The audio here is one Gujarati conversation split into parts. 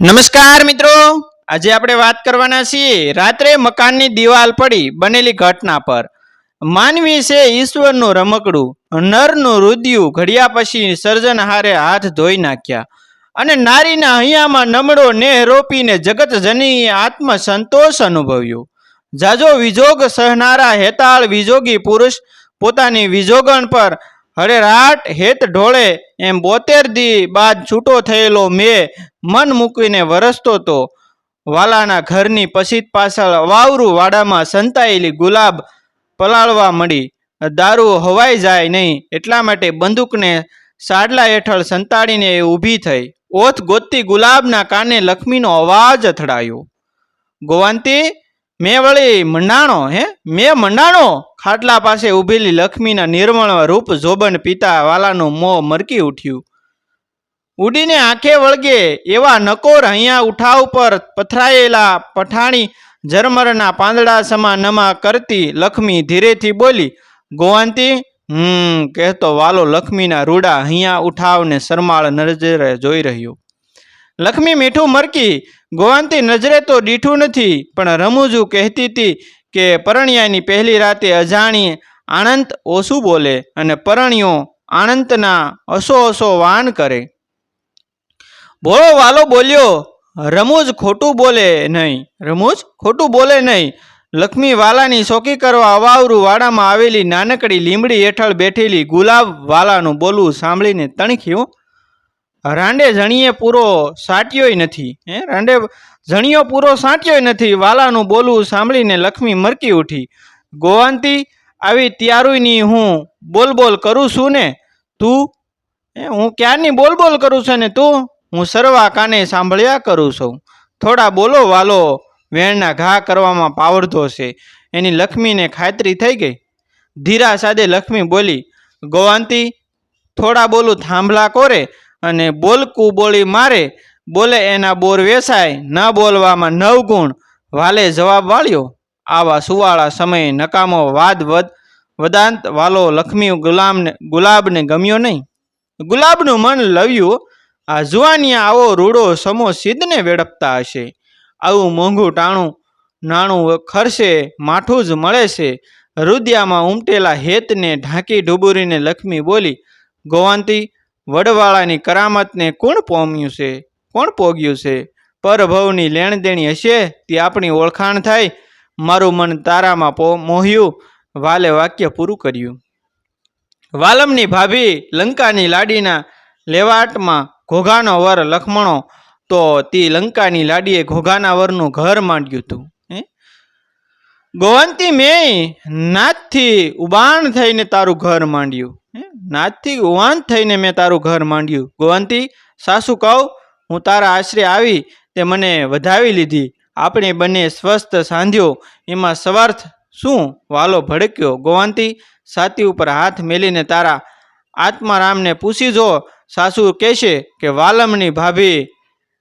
નમસ્કાર મિત્રો. આજે આપણે વાત કરવાના છીએ રાત્રે મકાનની દિવાલ પડી બનેલી ઘટના પર. માનવી છે ઈશ્વરનું રમકડું, નરનું રુદિયું ઘડિયા પછી સર્જનહારે હાથ ધોઈ નાખ્યા. અને નારીના હૈયામાં નમળો નેહ રોપીને જગત જનીએ આત્મ સંતોષ અનુભવ્યો. જાજો વિજોગ સહનારા હેતાળ વિજોગી પુરુષ પોતાની વિજોગણ પર હરેરાટ હેત ઢોળે, એમ બોતેર દી બાદ છૂટો થયેલો મેં, મન મૂકીને વરસતો તો. વાલાના ઘરની પસીત પાછળ વાવરું વાડામાં સંતાયેલી ગુલાબ પલાળવા મળી. દારૂ હવાઈ જાય નહીં, એટલા માટે બંદૂકને સાડલા હેઠળ સંતાડીને એ ઊભી થઈ. ઓથ ગોતતી ગુલાબના કાને લક્ષ્મીનો અવાજ અથડાયો. ગોવાંતી, મેં વળી મંડાણો, હે? મેં મંડાણો? ખાટલા પાસે ઊભેલી લક્ષ્મીના નિર્મળ રૂપ જોબન પિતા વાલાનું મોં મરકી ઉઠ્યું. ઉડીને આંખે વળગે એવા નકોર અહીંયા ઉઠાવ પર પથરાયેલા પઠાણી ઝરમરના પાંદડા સમા નમા કરતી લક્ષ્મી ધીરેથી બોલી, ગોવાંતી, હમ, કહેતો વાલો લક્ષ્મીના રૂડા અહીંયા ઉઠાવને શરમાળ નજરે જોઈ રહ્યો. લક્ષ્મી મીઠું મરકી, ગોવાંતી, નજરે તો દીઠું નથી, પણ રમૂજું કહેતી હતી કે પરણિયાની પહેલી રાતે અજાણી આણંત ઓછું બોલે અને પરણિયો આણંતના અસો અસો વાન કરે. બોલો વાલો બોલ્યો, રમૂજ ખોટું બોલે નહીં, રમૂજ ખોટું બોલે નહીં. લક્ષ્મી વાલાની શોકી કરવા અવાવરું વાડામાં આવેલી નાનકડી લીમડી હેઠળ બેઠેલી ગુલાબ વાલાનું બોલવું સાંભળીને તણખ્યું રાંડે જણીએ પૂરો સાટ્યોય નથી. હે, રાંડે જણીયો પૂરો સાટ્યોય નથી. વાલાનું બોલવું સાંભળીને લક્ષ્મી મરકી ઉઠી. ગોવાંતી, આવી ત્યારુયની હું બોલ બોલ કરું છું ને તું? હું ક્યારની બોલ બોલ કરું છું ને તું? હું સર્વા કાને સાંભળ્યા કરું છું. થોડા બોલો વાલો, વેણના ઘા કરવામાં પાવરધો છે. એની લક્ષ્મીને ખાતરી થઈ ગઈ. ધીરા સાદે લક્ષ્મી બોલી, ગોવાંતી, થોડા બોલું થાંભલા કોરે? અને બોલકું બોલી મારે, બોલે એના બોર વેસાય, ન બોલવામાં નવ ગુણ. વાલે જવાબ વાળ્યો, આવા સુવાળા સમયે નકામો વાદ વદ, વદાંત વાલો લક્ષ્મી ગુલામને, ગુલાબને ગમ્યો નહીં. ગુલાબનું મન લવ્યું, આ જુવાનિયા આવો રૂડો સમો સિદ્ધને વેડપતા હશે. આવું મોંઘું ટાણું, નાણું ખરશે, માઠું જ મળે છે. રુદિયામાં ઉમટેલા હેતને ઢાંકી ડુબુરીને લક્ષ્મી બોલી, ગોવાંતી વડવાળાની કરામતને કોણ પોમ્યું છે? કોણ પોગ્યું છે? પરભવની લેણદેણી હશે તે આપણી ઓળખાણ થાય. મારું મન તારામાં પો, મોહ્યું. વાલે વાક્ય પૂરું કર્યું. વાલમની ભાભી લંકાની લાડીના લેવાટમાં ઘોઘાનો વર લખમણો. તો તે લંકાની લાડીએ ઘોઘાના વરનું ઘર માંડ્યું હતું ગોવંતી મેં નાથથી ઉબાણ થઈને તારું ઘર માંડ્યું. નાથથી ઉવાન થઈને મેં તારું ઘર માંડ્યું. ગોવંતી, સાસુ કહું, હું તારા આશરે આવી તે મને વધાવી લીધી. આપણે બંને સ્વસ્થ સાંધ્યો. એમાં સ્વાર્થ શું? વાલો ભડક્યો. ગોવાંતી, સાતી ઉપર હાથ મેલીને તારા આત્મારામને પૂછી જો. સાસુ કહેશે કે, વાલમની ભાભી.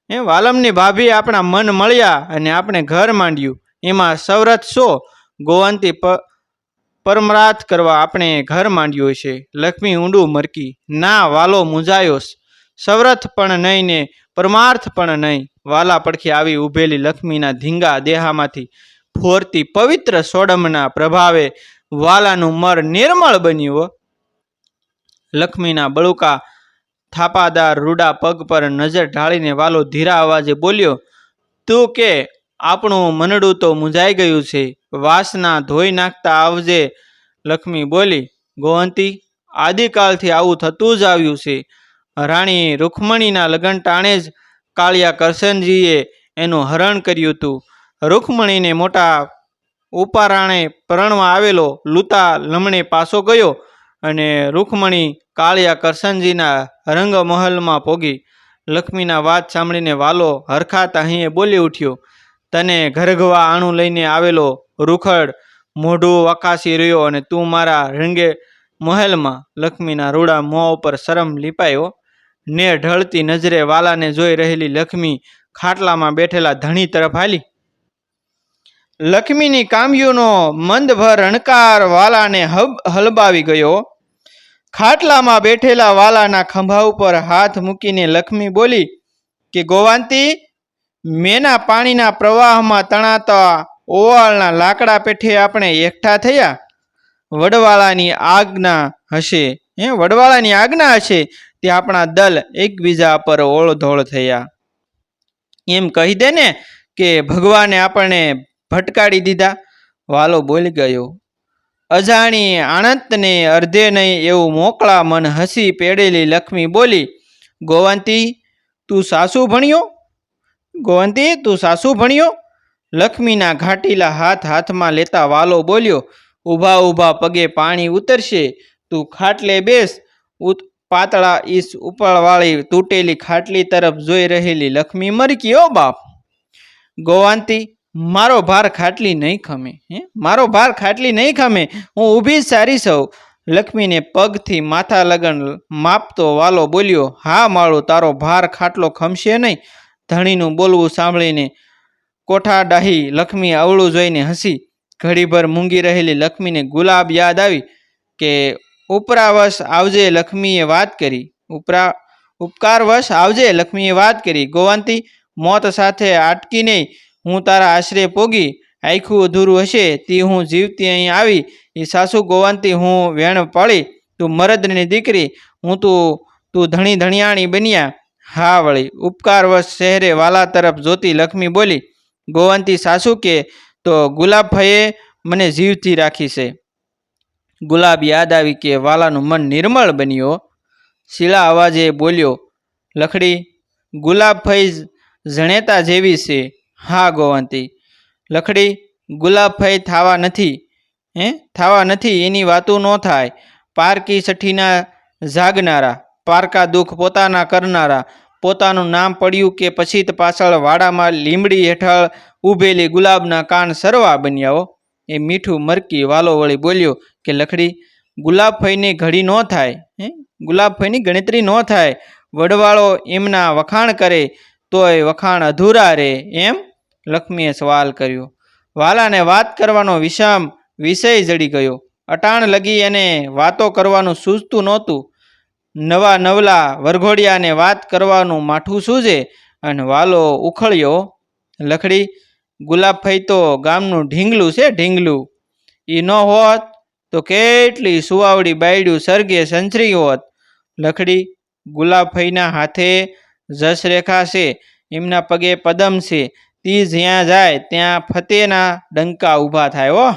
એ વાલમની ભાભી આપણા મન મળ્યા અને આપણે ઘર માંડ્યું. એમાં સવરત શો? ગોવંતી પ પરમરાથ કરવા આપણે ઘર માંડ્યું છે લક્ષ્મી ઊંડું મરકી, ના, વાલો મૂંઝાયો સવરથ પણ નહીં ને પરમાર્થ પણ નહીં. વાલા પડખે આવી ઊભેલી લક્ષ્મીના ધીંગા દેહામાંથી ફોરતી પવિત્ર સોડમના પ્રભાવે વાલાનું મર નિર્મળ બન્યું. લક્ષ્મીના બળુકા થાપાદાર રૂડા પગ પર નજર ઢાળીને વાલો ધીરા અવાજે બોલ્યો, તું કે આપણું મનડું તો મૂંઝાઈ ગયું છે. વાસના ધોઈ નાખતા આવજે, લક્ષ્મી બોલી ગોવંતી આદિકાળથી આવું થતું જ આવ્યું છે. રાણી રૂકમણીના લગ્ન ટાણે જ કાળિયા કરશનજીએ એનું હરણ કર્યું હતું. રૂકમણીને મોટા ઉપારાણે પરણવા આવેલો લૂતા લમણે પાસો ગયો અને રૂકમણી કાળિયા કરશનજીના રંગમહલમાં પોગી. લક્ષ્મીના વાત સાંભળીને વાલો હરખાત અહીંએ બોલી ઉઠ્યો તને ઘરઘવા આણું લઈને આવેલો રૂખડ મોઢું વકાસી રહ્યો અને તું મારા રંગે મહેલમાં લક્ષ્મીના રૂડા મોં ઉપર શરમ લીપાયો. ને ઢળતી નજરે વાલાને જોઈ રહેલી લક્ષ્મી ખાટલામાં બેઠેલા ધણી તરફ હાલી. લક્ષ્મીની કામ્યુનો મંદભર રણકાર વાલાને હબ, હલબાવી ગયો. ખાટલામાં બેઠેલા વાલાના ખંભા ઉપર હાથ મૂકીને લક્ષ્મી બોલી, કે ગોવાંતી મેના પાણીના પ્રવાહમાં તણાતા ઓવાળના લાકડા પેઠે આપણે એકઠા થયા? વડવાળાની આજ્ઞા હશે. હે, વડવાળાની આજ્ઞા હશે તે આપણા દલ એકબીજા પર ઓળધોળ થયા. એમ કહી દે ને કે ભગવાને આપણને ભટકાડી દીધા. વાલો બોલી ગયો, અજાણી આણંતને અર્ધે નહીં એવું મોકળા મન હસી પેડેલી લક્ષ્મી બોલી, ગોવંતી, તું સાસુ ભણ્યો? ગોવંતી તું સાસુ ભણ્યો? લક્ષ્મીના ઘાટીલા હાથ હાથમાં લેતા વાલો બોલ્યો ઊભા ઊભા પગે પાણી ઉતરશે. તું ખાટલે બેસ. પાતળા ઈસ ઉપરવાળી તૂટેલી ખાટલી તરફ જોઈ રહેલી લક્ષ્મી મરકી ઓ બાપ. ગોવાંતી મારો ભાર ખાટલી નહીં ખમે. હે? મારો ભાર ખાટલી નહીં ખમે. હું ઊભી સારી સૌ. લક્ષ્મીને પગથી માથા લગન માપતો વાલો બોલ્યો, હા, માળો, તારો ભાર ખાટલો ખમશે નહીં. ધણીનું બોલવું સાંભળીને કોઠા ડાહી લક્ષ્મી અવળું જોઈને હસી. ઘડીભર મૂંગી રહેલી લક્ષ્મીને ગુલાબ યાદ આવી કે, ઉપરાવશ આવજે લક્ષ્મીએ વાત કરી. ઉપરા, ઉપકારવશ આવજે લક્ષ્મીએ વાત કરી. ગોવાંતી, મોત સાથે આટકી નહીં. હું તારા આશરે પોગી. આખું અધૂરું હશે. તે હું જીવતી અહીં આવી. એ સાસુ ગોવાંતી, હું વેણ પાળી. તું મરદની દીકરી. હું તું તું ધણી ધણિયાણી બન્યા. હા વળી, ઉપકારવશ શહેરે વાલા તરફ જોતી લક્ષ્મી બોલી, ગોવંતી સાસુ કે, તો ગુલાબભાઈએ મને જીવથી રાખી છે. ગુલાબ યાદ આવી કે વાલાનું મન નિર્મળ બન્યો. શીલા અવાજે બોલ્યો, લખડી, ગુલાબભાઈ જણેતા જેવી છે. હા, ગોવંતી. લખડી, ગુલાબભાઈ થાવા નથી. હે, થાવા નથી, એની વાતું ન થાય. પારકી સઠીના જાગનારા. પારકા દુઃખ પોતાના કરનારા. પોતાનું નામ પડ્યું કે પછી પાછળ વાડામાં લીમડી હેઠળ ઊભેલી ગુલાબના કાન સરવા બન્યાઓ એ મીઠું મરકી વાલો વળી બોલ્યો કે લખડી, ગુલાબ ફઈની ઘડી ન થાય, હે? ગુલાબ ફઈની ગણતરી ન થાય. વડવાળો એમના વખાણ કરે, તોય વખાણ અધૂરા રહે એમ? લક્ષ્મીએ સવાલ કર્યો. વાલાને વાત કરવાનો વિષમ વિષય જડી ગયો. અટાણ લગી એને વાતો કરવાનું સૂઝતું નહોતું. નવા નવલા વરઘોડિયાને વાત કરવાનું માઠું સૂજે અને વાલો ઉખળ્યો. લખડી ગુલાબભાઈ તો ગામનું ઢીંગલું છે, ઢીંગલું. એ ન હોત તો કેટલી સુવાવડી બાયડ્યું સર્ગે સંચરી હોત. લખડી ગુલાબભાઈના હાથે જસરેખા છે, એમના પગે પદમ છે. તી જ્યાં જાય ત્યાં ફતેના ડંકા ઊભા થાય હો.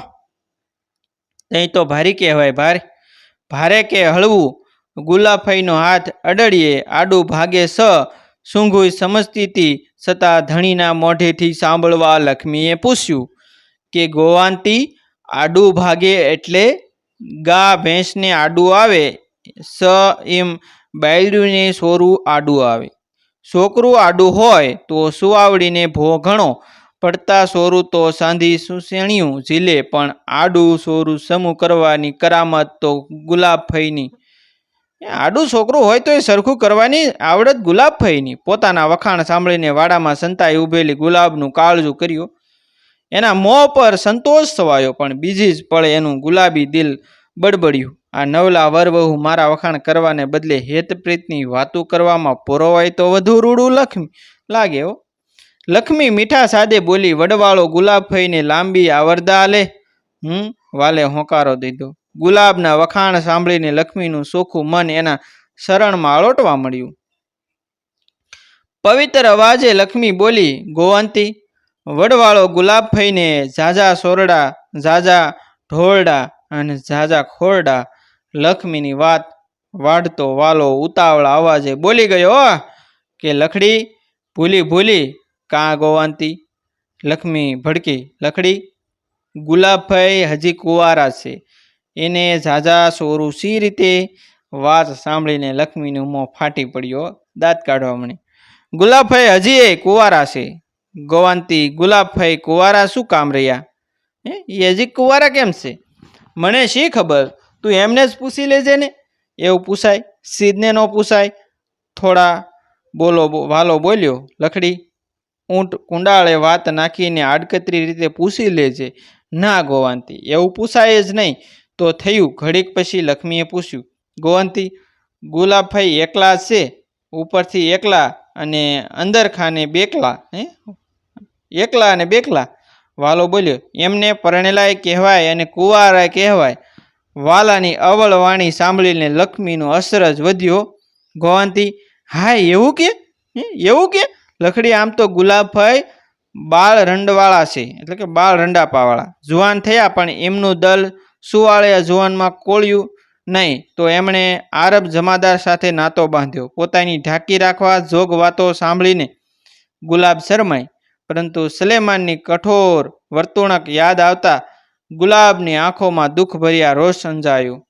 ત્યાં તો ભારી કહેવાય ભારે. ભારે કે હળવું? ગુલાબભાઈનો હાથ અડડીએ આડું ભાગે સ. સૂંઘુય સમજતી હતી છતાં ધણીના મોઢેથી સાંભળવા લક્ષ્મીએ પૂછ્યું, કે ગોવાંતી, આડું ભાગે એટલે ગા ભેંસને આડું આવે? સ એમ બાયડુને સોરું આડું આવે. છોકરું આડું હોય તો સુવાવડીને ભો ઘણો. પડતા સોરું તો સાંધી સુસેણ્યું ઝીલે, પણ આડું સોરું સમૂહ કરવાની કરામત તો ગુલાબભાઈની આડું છોકરું હોય તો એ સરખું કરવાની આવડત ગુલાબભાઈની પોતાના વખાણ સાંભળીને વાડામાં સંતાઈ ઊભેલી ગુલાબનું કાળજું કર્યું. એના મોં પર સંતોષ થવાયો પણ બીજી જ પળે એનું ગુલાબી દિલ બડબડ્યું. આ નવલા વરવહુ મારા વખાણ કરવાને બદલે હેતપ્રીતની વાતો કરવામાં પોરોવાય તો વધુ રૂડું લખમી. લાગે હો. લક્ષ્મી મીઠા સાદે બોલી, વડવાળો ગુલાબ ફઈને લાંબી આવરદા લે. હમ? વાલે હોંકારો દીધો. ગુલાબના વખાણ સાંભળીને લક્ષ્મીનું ચોખ્ખું મન એના શરણમાં અળોટવા મળ્યું પવિત્ર અવાજે લક્ષ્મી બોલી ગોવંતી વડવાળો ગુલાબભાઈને ઝાઝા સોરડા ઝાઝા ઢોરડા અને ઝાઝા ખોરડા. લક્ષ્મીની વાત વાઢતો વાલો ઉતાવળા અવાજે બોલી ગયો "હો, કે લખડી ભૂલી ભૂલી કાં ગોવાંતી? લક્ષ્મી ભડકી લખડી ગુલાબભાઈ હજી કુંવારા છે. એને ઝાઝા સોરું સી રીતે વાત સાંભળીને લક્ષ્મીનું મોં ફાટી પડ્યો, દાંત કાઢવા મળી ગુલાબભાઈ હજી એ કુંવારા છે. ગોવાંતી, ગુલાબભાઈ, કુંવારા શું કામ રહ્યા? હે એ હજી કુંવારા કેમ છે? મને શી ખબર? તું એમને જ પૂછી લેજે ને. એવું પૂછાય? સીધને ન પૂછાય? થોડા બોલો વાલો બોલ્યો, લખડી, ઊંટ કુંડાળે વાત નાખીને આડકતરી રીતે પૂછી લેજે. ના, ગોવાંતી, એવું પૂછાય જ નહીં. તો થયું. ઘડીક પછી લક્ષ્મીએ પૂછ્યું, ગોવંતી, ગુલાબભાઈ એકલા છે? ઉપરથી એકલા અને અંદર ખાને બેકલા, હે? એકલા અને બેકલા? વાલો બોલ્યો, એમને પરણેલાય કહેવાય અને કુંવારાય કહેવાય. વાલાની અવળ વાણી સાંભળીને લક્ષ્મીનો અસરજ વધ્યો. ગોવાંતી હા એવું કે? એવું કે? લખડી આમ તો ગુલાબભાઈ બાળ રંડવાળા છે, એટલે કે બાળ રંડાપાવાળા જુવાન થયા પણ એમનું દલ સુવાળિયા અજવાનમાં કોળ્યું નહીં, તો એમણે આરબ જમાદાર સાથે નાતો બાંધ્યો. પોતાની ઢાંકી રાખવા જોગ વાતો સાંભળીને ગુલાબ શરમાય, પરંતુ સલેમાનની કઠોર વર્તુણક યાદ આવતા ગુલાબની આંખોમાં દુઃખભર્યા રોષ સંજાયું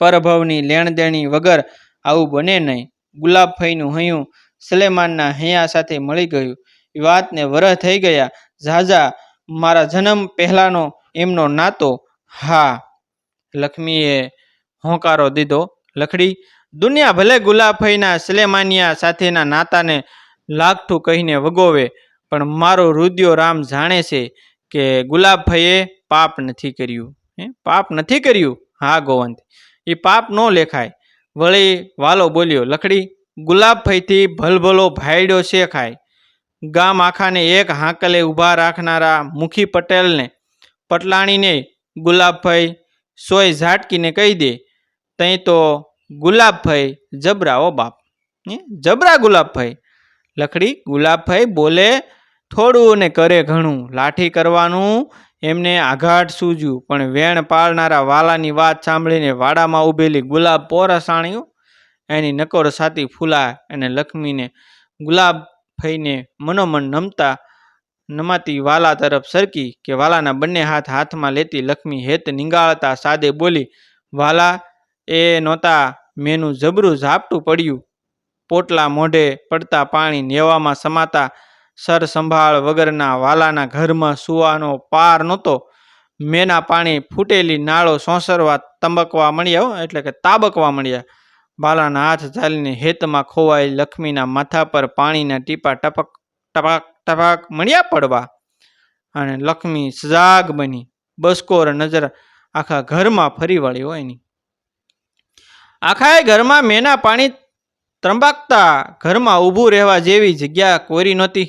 પરભવની લેણદેણી વગર આવું બને નહીં. ગુલાબ ફઈનું હૈયું સલેમાનના હૈયા સાથે મળી ગયું. વાતને વરહ થઈ ગયા. ઝાઝા, મારા જન્મ પહેલાંનો એમનો નાતો હા, લક્ષ્મીએ હોંકારો દીધો. લખડી, દુનિયા ભલે ગુલાબભાઈના સલેમાનિયા સાથેના નાતાને લાગઠું કહીને વગોવે, પણ મારો રુદ્યો રામ જાણે છે કે ગુલાબભાઈએ પાપ નથી કર્યું. હે? પાપ નથી કર્યું? હા, ગોવંત. એ પાપ ન લેખાય. વળી વાલો બોલ્યો, લખડી ગુલાબભાઈથી ભલભલો ભાઈડો છે ખાય. ગામ આખાને એક હાંકલે ઊભા રાખનારા મુખી પટેલને, પટલાણીને ગુલાબભાઈ સોય ઝાટકીને કહી દે, તઈ તો ગુલાબભાઈ જબરા ઓ બાપ? જબરા ગુલાબભાઈ લખડી, ગુલાબભાઈ બોલે થોડું ને કરે ઘણું, લાઠી કરવાનું એમને આઘાટ સૂજ્યું, પણ વેણ પાળનારા વાલાની વાત સાંભળીને વાડામાં ઊભેલી ગુલાબ પોરસાણ્યું, એની નકોર સાતી ફૂલા અને લક્ષ્મીને ગુલાબભાઈને મનોમન નમતા નમાતી વાલા તરફ સરકી કે વાલાના બંને હાથ હાથમાં લેતી લક્ષ્મી હેત નિંગાળતા સાદે બોલી, વાલા, એ નહોતા મેનું જબરું ઝાપટું પડ્યું. પોટલા મોઢે પડતા પાણી નેવામાં સમાતા સર સંભાળ વગરના વાલાના ઘરમાં સુવાનો પાર નહોતો. મેના પાણી ફૂટેલી નાળો સોંસરવા તંબકવા મળ્યા એટલે કે તાબકવા મળ્યા. બાલાના હાથ ચાલીને હેતમાં ખોવાઈ લક્ષ્મીના માથા પર પાણીના ટીપા ટપક ટપક ટપક મળ્યા પડવા. અને લક્ષ્મી સજાગ બની. બસકોર નજર આખા ઘરમાં ફરી વળી હોય એની આખાય ઘરમાં મેના પાણી ત્રંબાકતા ઘરમાં ઊભું રહેવા જેવી જગ્યા કોરી નહોતી.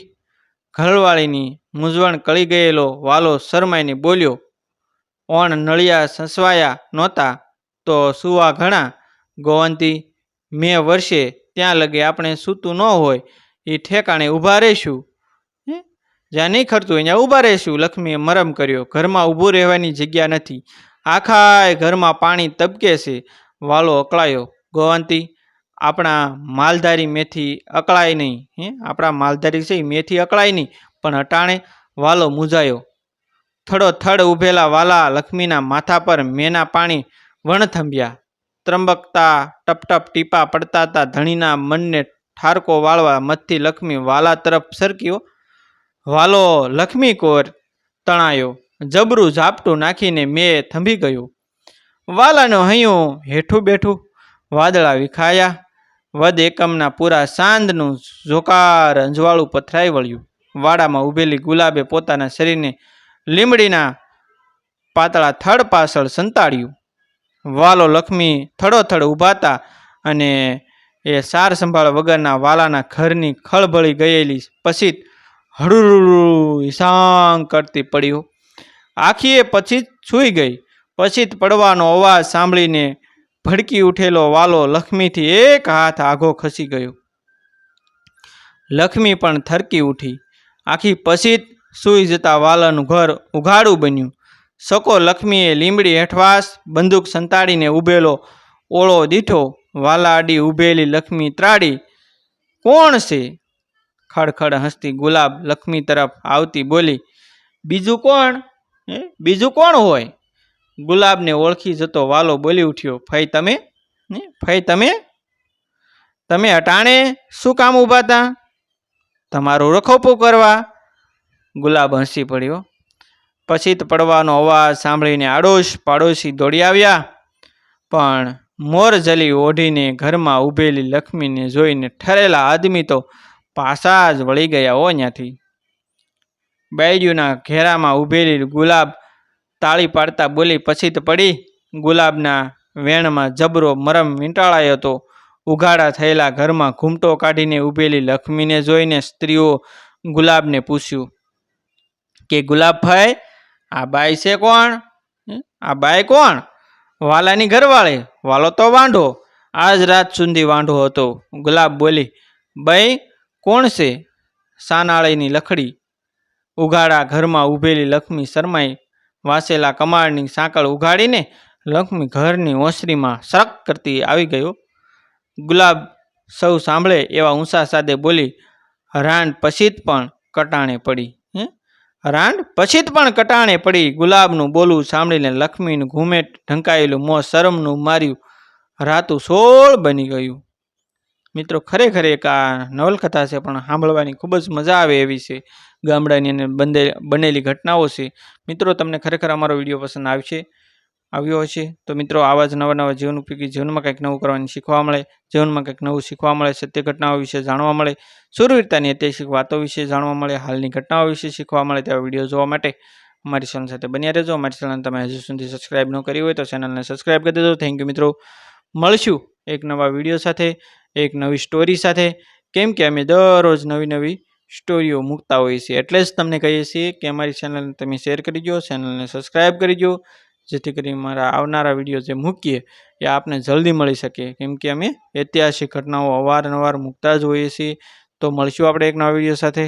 ઘરવાળીની મૂંઝવણ કળી ગયેલો વાલો શરમાઈને બોલ્યો, ઓણ નળિયા સસવાયા નહોતા, તો સુવા ઘણા? ગોવંતી, મેં વર્ષે ત્યાં લગે આપણે સૂતું ન હોય એ ઠેકાણે ઊભા રહીશું? જ્યાં નહીં ખરતું અહીંયા ઊભા રહેશું. લક્ષ્મીએ મરમ કર્યો. ઘરમાં ઊભું રહેવાની જગ્યા નથી. આખાય ઘરમાં પાણી તબકે છે. વાલો અકળાયો. ગોવંતી, આપણા માલધારી મેથી અકળાય નહીં. હે? આપણા માલધારી છે મેથી અકળાય નહીં. પણ અટાણે વાલો મૂંઝાયો. થડો થડ ઊભેલા વાલા લક્ષ્મીના માથા પર મેના પાણી વણથંભ્યા. ત્રંબકતા ટપ ટપ ટીપા પડતા હતા. ધણીના મનને ઠારકો વાળવા મતથી લક્ષ્મી વાલા તરફ સરક્યો. વાલો લક્ષ્મી કોર તણાયો. જબરું ઝાપટું નાખીને મેં થંભી ગયું. વાલાનો હૈયું હેઠું બેઠું, વાદળા વિખાયા. વદ એકમના પૂરા સાંજનું ઝોકાર અંજવાળું પથરાઈ વળ્યું. વાડામાં ઊભેલી ગુલાબે પોતાના શરીરને લીમડીના પાતળા થડ પાછળ સંતાડ્યું. વાલો લક્ષ્મી થડોથડ ઊભાતા અને એ સાર સંભાળ વગરના વાલાના ઘરની ખળભળી ગયેલી પછી હળુરુરુ ઈશાંગ કરતી પડ્યો. આખીએ પછી સૂઈ ગઈ. પછી પડવાનો અવાજ સાંભળીને ભડકી ઉઠેલો વાલો લક્ષ્મીથી એક હાથ આઘો ખસી ગયો. લક્ષ્મી પણ થરકી ઉઠી. આખી પછી સૂઈ જતા વાલાનું ઘર ઉઘાડું બન્યું. સકો લક્ષ્મીએ લીમડી હેઠવાસ બંદૂક સંતાડીને ઊભેલો ઓળો દીઠો. વાલા આડી ઊભેલી લક્ષ્મી ત્રાડી, કોણ છે? ખડખડ હસતી, ગુલાબ લક્ષ્મી તરફ આવતી બોલી, બીજું કોણ? હે? બીજું કોણ હોય? ગુલાબને ઓળખી જતો વાલો બોલી ઉઠ્યો ફઈ તમે? ફઈ તમે? તમે અટાણે શું કામ ઊભા હતા તમારું રખોપું કરવા? ગુલાબ હસી પડ્યો. પછી પડવાનો અવાજ સાંભળીને આડોશ પાડોશી દોડી આવ્યા. પણ મોર જલી ઓઢીને ઘરમાં ઊભેલી લક્ષ્મીને જોઈને ઠરેલા આદમી તો પાછા જ વળી ગયા હો ત્યાંથી બાયડીઓના ઘેરામાં ઊભેલી ગુલાબ તાળી પાડતા બોલી પછી તો પડી ગુલાબના વેણમાં જબરો મરમ વીંટાળાયો હતો. ઉઘાડા થયેલા ઘરમાં ઘૂમટો કાઢીને ઊભેલી લક્ષ્મીને જોઈને સ્ત્રીઓ ગુલાબને પૂછ્યું, કે ગુલાબભાઈ, આ બાઈ છે કોણ? આ બાઈ કોણ? વાલાની ઘરવાળી? વાલો તો વાંઢો. આજ રાત સુધી વાંઢો હતો. ગુલાબ બોલી, બાઈ કોણ છે? સાનાળીની લખડી. ઉઘાડા ઘરમાં ઊભેલી લક્ષ્મી શરમાઈ વાસેલા કમાળની સાંકળ ઉઘાડીને લક્ષ્મી ઘરની ઓસરીમાં સરક કરતી આવી ગયો. ગુલાબ સૌ સાંભળે એવા ઊંસા સાદે બોલી, રાંડ પછીત પણ કટાણે પડી. હે? રાંડ પછીત પણ કટાણે પડી. ગુલાબનું બોલવું સાંભળીને લક્ષ્મીનું ઘૂમેટ ઢંકાયેલું મોં શરમનું માર્યું. રાતું સોળ બની ગયું. મિત્રો, ખરેખર એક આ નવલકથા છે, પણ સાંભળવાની ખૂબ જ મજા આવે એવી છે. ગામડાની અને બંને બનેલી ઘટનાઓ છે. મિત્રો, તમને ખરેખર અમારો વીડિયો પસંદ આવશે આવ્યો હશે? તો મિત્રો, આવા જ નવા નવા જીવન ઉપયોગી જીવનમાં કંઈક નવું કરવાની શીખવા મળે. જીવનમાં કંઈક નવું શીખવા મળે, સત્ય ઘટનાઓ વિશે જાણવા મળે. સુરવીરતાની ઐતિહાસિક વાતો વિશે જાણવા મળે. હાલની ઘટનાઓ વિશે શીખવા મળે તેવા વીડિયો જોવા માટે અમારી ચેનલ સાથે બન્યા રહેજો. અમારી ચેનલ તમે હજુ સુધી સબસ્ક્રાઇબ ન કરી હોય તો ચેનલને સબસ્ક્રાઇબ કરી દેજો. થેન્ક યુ મિત્રો. મળશું. એક નવા વીડિયો સાથે, એક નવી સ્ટોરી સાથે. કેમ કે અમે દરરોજ નવી નવી સ્ટોરીઓ મૂકતા હોઈએ છીએ. એટલે જ તમને કહીએ છીએ કે અમારી ચેનલને તમે શેર કરી દો ચેનલને સબસ્ક્રાઈબ કરી દો જેથી કરી મારા આવનારા વીડિયો જે મૂકીએ એ આપને જલ્દી મળી શકે. કેમ કે અમે ઐતિહાસિક ઘટનાઓ અવારનવાર મૂકતા જ હોઈએ છીએ. તો મળશું આપણે એક નવા વીડિયો સાથે.